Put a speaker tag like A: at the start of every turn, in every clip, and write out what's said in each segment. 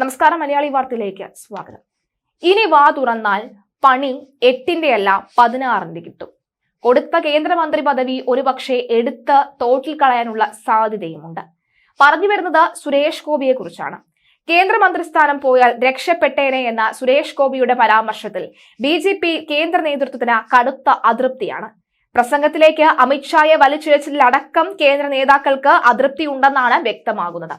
A: നമസ്കാരം മലയാളി വാർത്തയിലേക്ക് സ്വാഗതം. ഇനി വാ തുറന്നാൽ പണി എട്ടിന്റെ അല്ല പതിനാറിന്റെ കിട്ടും. കൊടുത്ത കേന്ദ്രമന്ത്രി പദവി ഒരുപക്ഷെ എടുത്ത് തോട്ടിൽ കളയാനുള്ള സാധ്യതയുമുണ്ട്. പറഞ്ഞു വരുന്നത് സുരേഷ് ഗോപിയെ കുറിച്ചാണ്. കേന്ദ്രമന്ത്രി സ്ഥാനം പോയാൽ രക്ഷപ്പെട്ടേനെ എന്ന സുരേഷ് ഗോപിയുടെ പരാമർശത്തിൽ ബി ജെ പി കേന്ദ്ര നേതൃത്വത്തിന് കടുത്ത അതൃപ്തിയാണ്. പ്രസംഗത്തിലേക്ക് അമിത്ഷായെ വലിച്ചിഴച്ചിലടക്കം കേന്ദ്ര നേതാക്കൾക്ക് അതൃപ്തി ഉണ്ടെന്നാണ് വ്യക്തമാകുന്നത്.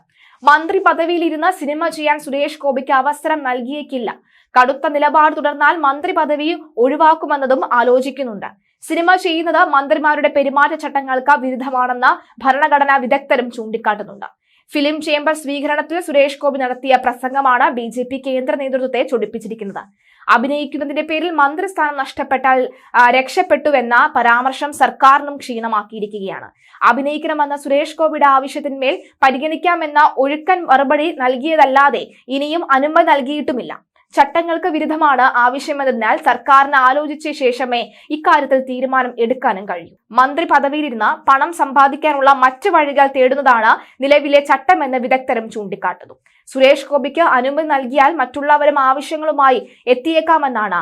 A: മന്ത്രി പദവിയിലിരുന്ന് സിനിമ ചെയ്യാൻ സുരേഷ് ഗോപിക്ക് അവസരം നൽകിയേക്കില്ല. കടുത്ത നിലപാട് തുടർന്നാൽ മന്ത്രി പദവി ഒഴിവാക്കുമെന്നതും ആലോചിക്കുന്നുണ്ട്. സിനിമ ചെയ്യുന്നത് മന്ത്രിമാരുടെ പെരുമാറ്റച്ചട്ടങ്ങൾക്ക് വിരുദ്ധമാണെന്ന് ഭരണഘടനാ വിദഗ്ധരും ചൂണ്ടിക്കാട്ടുന്നുണ്ട്. ഫിലിം ചേംബർ സ്വീകരണത്തിൽ സുരേഷ് ഗോപി നടത്തിയ പ്രസംഗമാണ് ബി ജെ പി കേന്ദ്ര നേതൃത്വത്തെ ചൊടിപ്പിച്ചിരിക്കുന്നത്. അഭിനയിക്കുന്നതിന്റെ പേരിൽ മന്ത്രിസ്ഥാനം നഷ്ടപ്പെട്ടാൽ രക്ഷപ്പെട്ടുവെന്ന പരാമർശം സർക്കാരിനും ക്ഷീണമാക്കിയിരിക്കുകയാണ്. അഭിനയിക്കണമെന്ന സുരേഷ് ഗോപിയുടെ ആവശ്യത്തിന്മേൽ പരിഗണിക്കാമെന്ന ഒഴുക്കൻ മറുപടി നൽകിയതല്ലാതെ ഇനിയും അനുമതി നൽകിയിട്ടുമില്ല. ചട്ടങ്ങൾക്ക് വിരുദ്ധമാണ് ആവശ്യമെന്നതിനാൽ സർക്കാരിന് ആലോചിച്ച ശേഷമേ ഇക്കാര്യത്തിൽ തീരുമാനം എടുക്കാനും കഴിയൂ. മന്ത്രി പദവിയിലിരുന്ന് പണം സമ്പാദിക്കാനുള്ള മറ്റു വഴികൾ തേടുന്നതാണ് നിലവിലെ ചട്ടമെന്ന് വിദഗ്ധരും ചൂണ്ടിക്കാട്ടുന്നു. സുരേഷ് ഗോപിക്ക് അനുമതി നൽകിയാൽ മറ്റുള്ളവരും ആവശ്യങ്ങളുമായി എത്തിയേക്കാമെന്നാണ്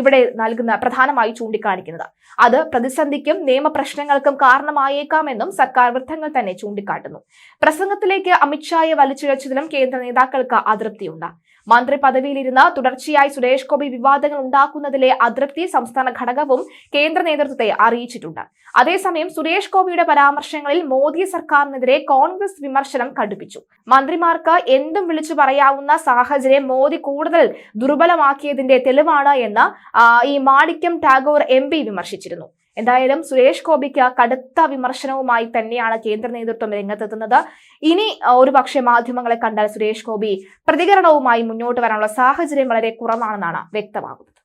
A: ഇവിടെ നൽകുന്ന പ്രധാനമായി ചൂണ്ടിക്കാണിക്കുന്നത്. അത് പ്രതിസന്ധിക്കും നിയമപ്രശ്നങ്ങൾക്കും കാരണമായേക്കാമെന്നും സർക്കാർ വൃത്തങ്ങൾ തന്നെ ചൂണ്ടിക്കാട്ടുന്നു. പ്രസംഗത്തിലേക്ക് അമിത്ഷായെ വലിച്ചിഴച്ചതിലും കേന്ദ്ര നേതാക്കൾക്ക് അതൃപ്തിയുണ്ട്. മന്ത്രി പദവിയിലിരുന്ന് തുടർച്ചയായി സുരേഷ് ഗോപി വിവാദങ്ങൾ ഉണ്ടാക്കുന്നതിലെ അതൃപ്തി സംസ്ഥാന ഘടകവും കേന്ദ്ര നേതൃത്വത്തെ അറിയിച്ചിട്ടുണ്ട്. അതേസമയം സുരേഷ് ഗോപിയുടെ പരാമർശങ്ങളിൽ മോദി സർക്കാരിനെതിരെ കോൺഗ്രസ് വിമർശനം കടുപ്പിച്ചു. മന്ത്രിമാർക്ക് എന്തും വിളിച്ചു പറയാവുന്ന സാഹചര്യം മോദി കൂടുതൽ ദുർബലമാക്കിയതിന്റെ തെളിവാണ് എന്ന് ഈ മാണിക്യം ടാഗോർ എം വിമർശിച്ചിരുന്നു. എന്തായാലും സുരേഷ് ഗോപിക്ക് കടുത്ത വിമർശനവുമായി തന്നെയാണ് കേന്ദ്ര നേതൃത്വം രംഗത്തെത്തുന്നത്. ഇനി ഒരു ഒരുപക്ഷെ മാധ്യമങ്ങളെ കണ്ടാൽ സുരേഷ് ഗോപി പ്രതികരണവുമായി മുന്നോട്ട് വരാനുള്ള സാഹചര്യം വളരെ കുറവാണെന്നാണ് വ്യക്തമാകുന്നത്.